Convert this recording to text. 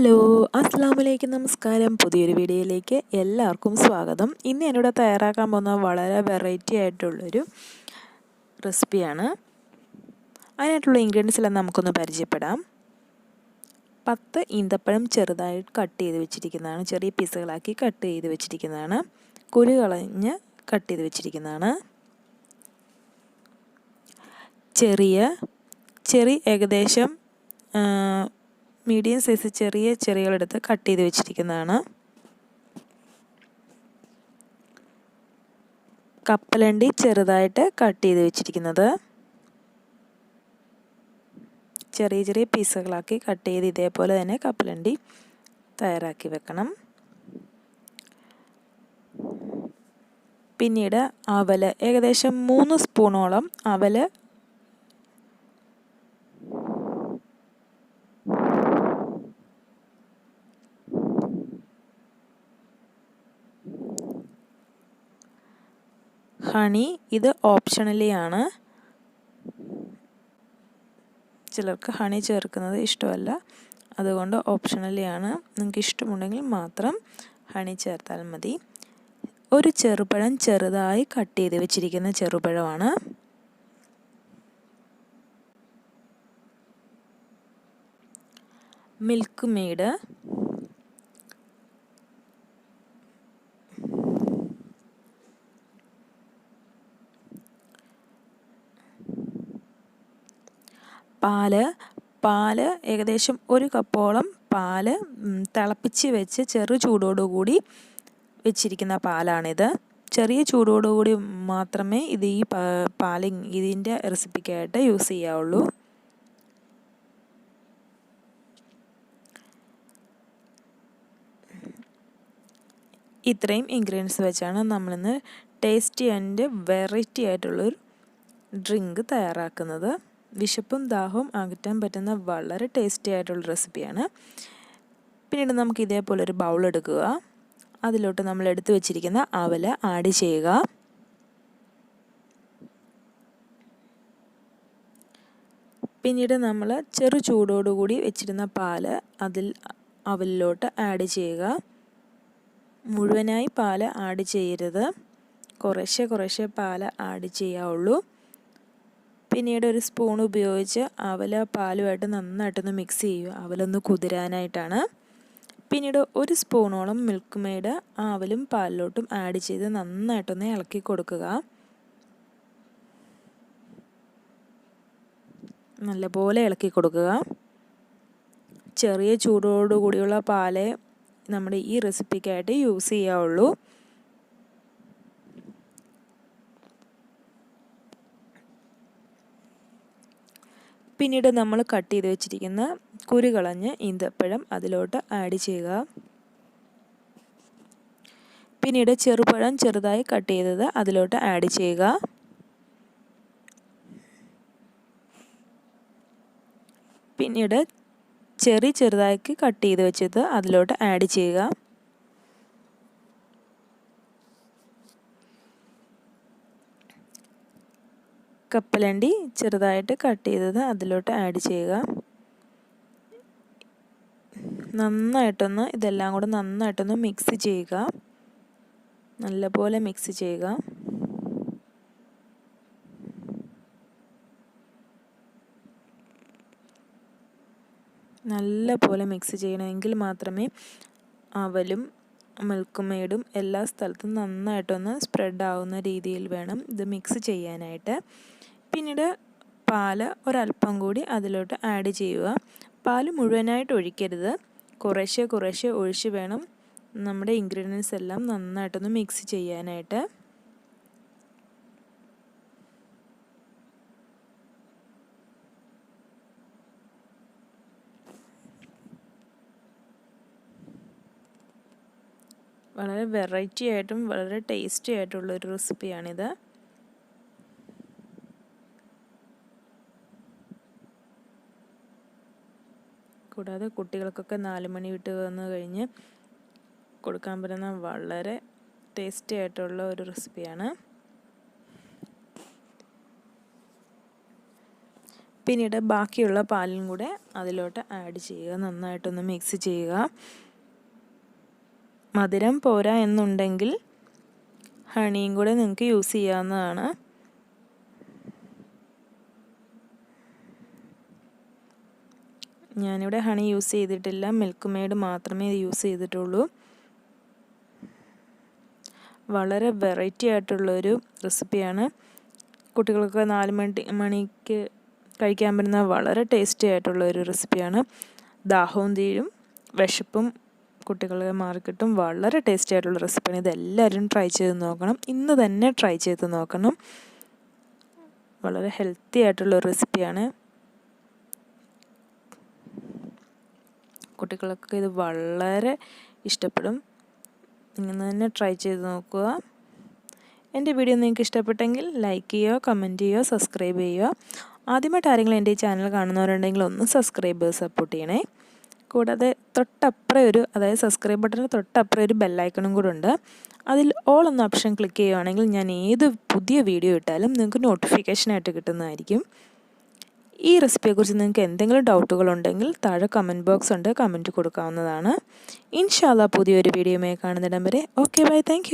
Hello അസ്സാം വലൈക്കും നമസ്കാരം. പുതിയൊരു വീഡിയോയിലേക്ക് എല്ലാവർക്കും സ്വാഗതം. ഇന്ന് ഞാനിവിടെ തയ്യാറാക്കാൻ പോകുന്ന വളരെ വെറൈറ്റി ആയിട്ടുള്ളൊരു റെസിപ്പിയാണ് അതിനായിട്ടുള്ള ഇൻഗ്രീഡിയൻസ് എല്ലാം നമുക്കൊന്ന് പരിചയപ്പെടാം. പത്ത് ഈന്തപ്പഴം ചെറുതായിട്ട് കട്ട് ചെയ്ത് വെച്ചിരിക്കുന്നതാണ്. ചെറിയ പീസുകളാക്കി കട്ട് ചെയ്ത് വെച്ചിരിക്കുന്നതാണ്. കുരു കളഞ്ഞ് കട്ട് ചെയ്ത് വെച്ചിരിക്കുന്നതാണ്. ചെറിയ ചെറി ഏകദേശം മീഡിയം സൈസ് ചെറിയ ചെറികളെടുത്ത് കട്ട് ചെയ്ത് വെച്ചിരിക്കുന്നതാണ്. കപ്പലണ്ടി ചെറുതായിട്ട് കട്ട് ചെയ്ത് വെച്ചിരിക്കുന്നത്. ചെറിയ ചെറിയ പീസുകളാക്കി കട്ട് ചെയ്ത് ഇതേപോലെ തന്നെ കപ്പലണ്ടി തയ്യാറാക്കി വെക്കണം. പിന്നീട് അവൽ ഏകദേശം മൂന്ന് സ്പൂണോളം അവൽ ഹണി ഇത് ഓപ്ഷണലി ആണ്. ചിലർക്ക് ഹണി ചേർക്കുന്നത് ഇഷ്ടമല്ല. അതുകൊണ്ട് ഓപ്ഷണലി ആണ്. നിങ്ങൾക്ക് ഇഷ്ടമുണ്ടെങ്കിൽ മാത്രം ഹണി ചേർത്താൽ മതി. ഒരു ചെറുപഴം ചെറുതായി കട്ട് ചെയ്ത് വെച്ചിരിക്കുന്ന ചെറുപഴമാണ്. മിൽക്ക് മെയ്ഡ് പാൽ പാൽ ഏകദേശം ഒരു കപ്പോളം പാൽ തിളപ്പിച്ച് വെച്ച് ചെറു ചൂടോടുകൂടി വെച്ചിരിക്കുന്ന പാലാണിത്. ചെറിയ ചൂടോടുകൂടി മാത്രമേ ഇത് ഈ പാൽ ഇതിന്റെ റെസിപ്പിക്കായിട്ട് യൂസ് ചെയ്യാവുള്ളൂ. ഇത്രയും ഇൻഗ്രീഡിയൻസ് വെച്ചാണ് നമ്മളിന്ന് ടേസ്റ്റി ആൻഡ് വെറൈറ്റി ആയിട്ടുള്ളൊരു ഡ്രിങ്ക് തയ്യാറാക്കുന്നത്. വിശപ്പും ദാഹവും അകറ്റാൻ പറ്റുന്ന വളരെ ടേസ്റ്റി ആയിട്ടുള്ള റെസിപ്പിയാണ് പിന്നീട് നമുക്ക് ഇതേപോലെ ഒരു ബൗൾ എടുക്കുക. അതിലോട്ട് നമ്മൾ എടുത്തു വെച്ചിരിക്കുന്ന അവല ആഡ് ചെയ്യുക. പിന്നീട് നമ്മൾ ചെറു ചൂടോടുകൂടി വെച്ചിരുന്ന പാൽ അതിൽ അവലിലോട്ട് ആഡ് ചെയ്യുക. മുഴുവനായി പാൽ ആഡ് ചെയ്യരുത്. കുറേശ്ശെ കുറേശ്ശെ പാൽ ആഡ് ചെയ്യാവുള്ളൂ. പിന്നീട് ഒരു സ്പൂൺ ഉപയോഗിച്ച് അവല പാലുമായിട്ട് നന്നായിട്ടൊന്ന് മിക്സ് ചെയ്യുക. അവലൊന്ന് കുതിരാനായിട്ടാണ്. പിന്നീട് ഒരു സ്പൂണോളം മിൽക്ക് മെയ്ഡ് അവലും പാലിലോട്ടും ആഡ് ചെയ്ത് നന്നായിട്ടൊന്ന് ഇളക്കി കൊടുക്കുക. നല്ലപോലെ ഇളക്കി കൊടുക്കുക. ചെറിയ ചൂടോടുകൂടിയുള്ള പാലേ നമ്മുടെ ഈ റെസിപ്പിക്കായിട്ട് യൂസ് ചെയ്യാവുള്ളൂ. പിന്നീട് നമ്മൾ കട്ട് ചെയ്ത് വെച്ചിരിക്കുന്ന കുരു കളഞ്ഞ് ഈന്തപ്പഴം അതിലോട്ട് ആഡ് ചെയ്യുക. പിന്നീട് ചെറുപഴം ചെറുതായി കട്ട് ചെയ്തത് അതിലോട്ട് ആഡ് ചെയ്യുക. പിന്നീട് ചെറി ചെറുതാക്കി കട്ട് ചെയ്ത് വെച്ചത് അതിലോട്ട് ആഡ് ചെയ്യുക. കപ്പലണ്ടി ചെറുതായിട്ട് കട്ട് ചെയ്തത് അതിലോട്ട് ആഡ് ചെയ്യുക. നന്നായിട്ടൊന്ന് ഇതെല്ലാം കൂടെ നന്നായിട്ടൊന്ന് മിക്സ് ചെയ്യുക. നല്ലപോലെ മിക്സ് ചെയ്യുക. നല്ല പോലെ മിക്സ് ചെയ്യണമെങ്കിൽ മാത്രമേ അവലും മിൽക്കുമേടും എല്ലാ സ്ഥലത്തും നന്നായിട്ടൊന്ന് സ്പ്രെഡ് ആവുന്ന രീതിയിൽ വേണം ഇത് മിക്സ് ചെയ്യാനായിട്ട്. പിന്നീട് പാൽ ഒരല്പം കൂടി അതിലോട്ട് ആഡ് ചെയ്യുക. പാൽ മുഴുവനായിട്ട് ഒഴിക്കരുത്. കുറേശ്ശെ കുറേശ്ശെ ഒഴിച്ച് വേണം നമ്മുടെ ഇൻഗ്രീഡിയൻസ് എല്ലാം നന്നായിട്ടൊന്ന് മിക്സ് ചെയ്യാനായിട്ട്. വളരെ വെറൈറ്റി ആയിട്ടും വളരെ ടേസ്റ്റി ആയിട്ടുള്ള ഒരു റെസിപ്പിയാണിത് കൂടാതെ കുട്ടികൾക്കൊക്കെ നാല് മണി വിട്ട് വന്നു കഴിഞ്ഞ് കൊടുക്കാൻ പറ്റുന്ന വളരെ ടേസ്റ്റി ആയിട്ടുള്ള ഒരു റെസിപ്പിയാണ് പിന്നീട് ബാക്കിയുള്ള പാലും കൂടെ അതിലോട്ട് ആഡ് ചെയ്യുക. നന്നായിട്ടൊന്ന് മിക്സ് ചെയ്യുക. മധുരം പോരാ എന്നുണ്ടെങ്കിൽ ഹണിയും കൂടെ നിങ്ങൾക്ക് യൂസ് ചെയ്യാവുന്നതാണ്. ഞാനിവിടെ ഹണി യൂസ് ചെയ്തിട്ടില്ല. മിൽക്ക് മെയ്ഡ് മാത്രമേ യൂസ് ചെയ്തിട്ടുള്ളൂ. വളരെ വെറൈറ്റി ആയിട്ടുള്ളൊരു റെസിപ്പിയാണ് കുട്ടികൾക്ക് നാല് മണി മണിക്ക് കഴിക്കാൻ പറ്റുന്ന വളരെ ടേസ്റ്റി ആയിട്ടുള്ള ഒരു റെസിപ്പിയാണ് ദാഹവും തീരും വിശപ്പും കുട്ടികളെ മാറിക്കിട്ടും വളരെ ടേസ്റ്റി ആയിട്ടുള്ള റെസിപ്പിയാണ് ഇതെല്ലാവരും ട്രൈ ചെയ്ത് നോക്കണം. ഇന്ന് തന്നെ ട്രൈ ചെയ്ത് നോക്കണം. വളരെ ഹെൽത്തി ആയിട്ടുള്ള റെസിപ്പിയാണ് കുട്ടികൾക്ക് ഇത് വളരെ ഇഷ്ടപ്പെടും. ഇങ്ങനെ തന്നെ ട്രൈ ചെയ്ത് നോക്കുക. എന്റെ വീഡിയോ നിങ്ങൾക്ക് ഇഷ്ടപ്പെട്ടെങ്കിൽ ലൈക്ക് ചെയ്യുക കമന്റ് ചെയ്യുക സബ്സ്ക്രൈബ് ചെയ്യുക. ആദ്യമായിട്ട് ആരെങ്കിലും എന്റെ ഈ ചാനൽ കാണുന്നവരുണ്ടെങ്കിൽ ഒന്ന് സബ്സ്ക്രൈബ് സപ്പോർട്ട് ചെയ്യണേ. കൂടാതെ തൊട്ടപ്പുറം ഒരു അതായത് സബ്സ്ക്രൈബ് ബട്ടണിന് തൊട്ടപ്പുറം ഒരു ബെല്ലൈക്കണും കൂടെ ഉണ്ട്. അതിൽ ഓൾ എന്ന ഓപ്ഷൻ ക്ലിക്ക് ചെയ്യുകയാണെങ്കിൽ ഞാൻ ഏത് പുതിയ വീഡിയോ ഇട്ടാലും നിങ്ങൾക്ക് നോട്ടിഫിക്കേഷനായിട്ട് കിട്ടുന്നതായിരിക്കും. ഈ റെസിപ്പിയെക്കുറിച്ച് നിങ്ങൾക്ക് എന്തെങ്കിലും ഡൗട്ടുകൾ ഉണ്ടെങ്കിൽ താഴെ കമന്റ് ബോക്സ് ഉണ്ട്. കമന്റ് കൊടുക്കാവുന്നതാണ്. ഇൻഷാല്ല പുതിയൊരു വീഡിയോയുമായി കാണുന്നിടം വരെ. Okay bye thank